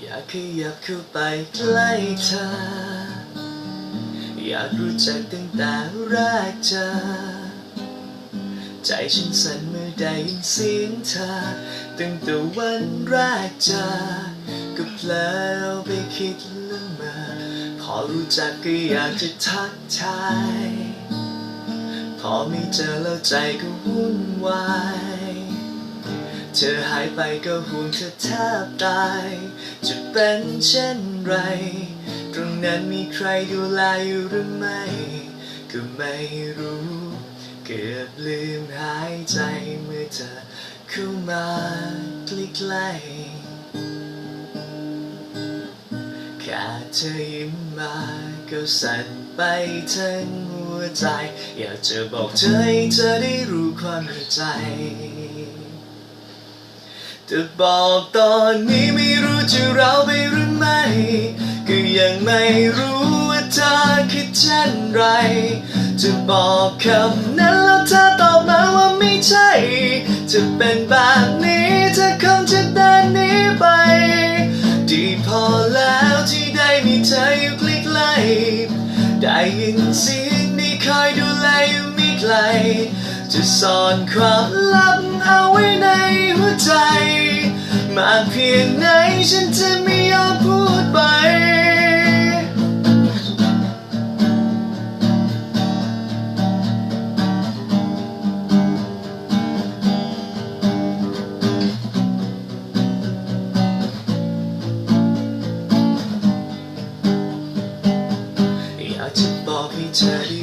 อยากขยับเข้าไปใกล้เธอ อยากรู้จักตั้งแต่แรกเจอ ใจฉันสั่นเมื่อได้ยินเสียงเธอ ตั้งแต่วันแรกเจอ ก็เพลอไปคิดเรื่องมาพอรู้จักก็อยากจะทักทาย พอไม่เจอแล้วใจก็วุ่นวาย เธอหายไปก็ห่วงเธอแทบตาย จะเป็นเช่นไร ตรงนั้นมีใครดูแลอยู่หรือไม่ ก็ไม่รู้ เกือบลืมหายใจเมื่อเธอเข้ามาใกล้ๆแค่เธอยิ้มมาก็สั่นไปทั้งหัวใจ อยากจะบอกเธอให้เธอได้รู้ความในใจ จะบอกตอนนี้ไม่รู้จะเราไปหรือไม่ ก็ยังไม่รู้ว่าเธอคิดเช่นไร จะบอกคำนั้นแล้วเธอตอบมาว่าไม่ใช่ จะเป็นแบบนี้เธอคงจะเดินหนีไป ดีพอแล้วที่ได้มีเธออยู่ใกล้ๆได้ยินเสียงนี้คอยดูแลอยู่ไม่ไกลจะซ่อนความลับเอาไว้ในหัวใจ มากเพียงไหนฉันจะไม่ยอมพูดไป อยากจะบอกให้เธอ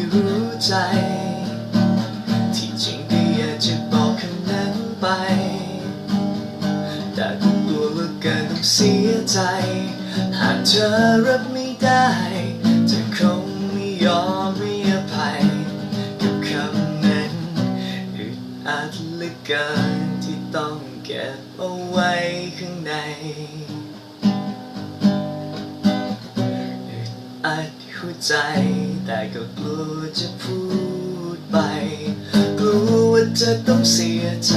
เสียใจ หากเธอรับไม่ได้เธอคงไม่ยอมไม่อภัย กับคำนั้นอึดอัดเหลือเกินที่ต้องเก็บเอาไว้ข้างในอัดหัวใจแต่ก็กลัวจะพูดไป กลัวว่าจะต้องเสียใจ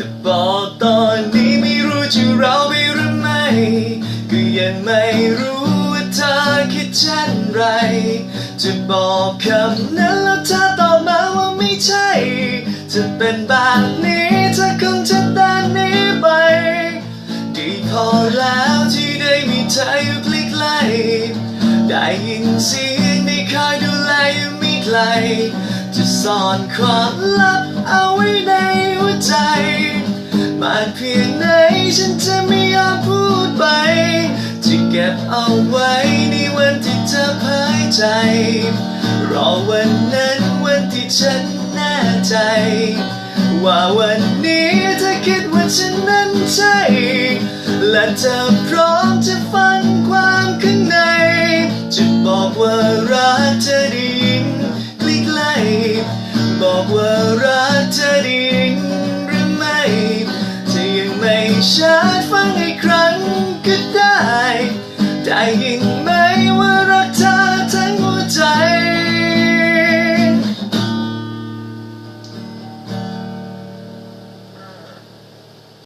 แต่บอกตอนนี้ไม่รู้จะเราไปหรือไม่ก็ยังไม่รู้ว่าเธอคิดเช่นไร จะบอกคำนั้นแล้วเธอตอบมาว่าไม่ใช่ จะเป็นแบบนี้เธอคงจะเดินนีไป ดีพอแล้วที่ได้มีเธออยู่ใกล้ได้ยินเสียงได้คอยดูแลอยู่ไม่ไกล ซ่อนความลับเอาไว้ในหัวใจ มากเพียงไหนฉันจะไม่ยอมพูดไป จะเก็บเอาไว้ในวันที่เธอเผยใจ รอวันนั้นวันที่ฉันแน่ใจ ว่าวันนี้เธอคิดว่าฉันนั้นใช่ และเธอพร้อมจะฟังความข้างใน จะบอกว่ารักเธอไดีใกล้ๆ อกว่ารักเธอได้ยินหรือไม่จะยังไม่ชัดฟังอีกครั้ง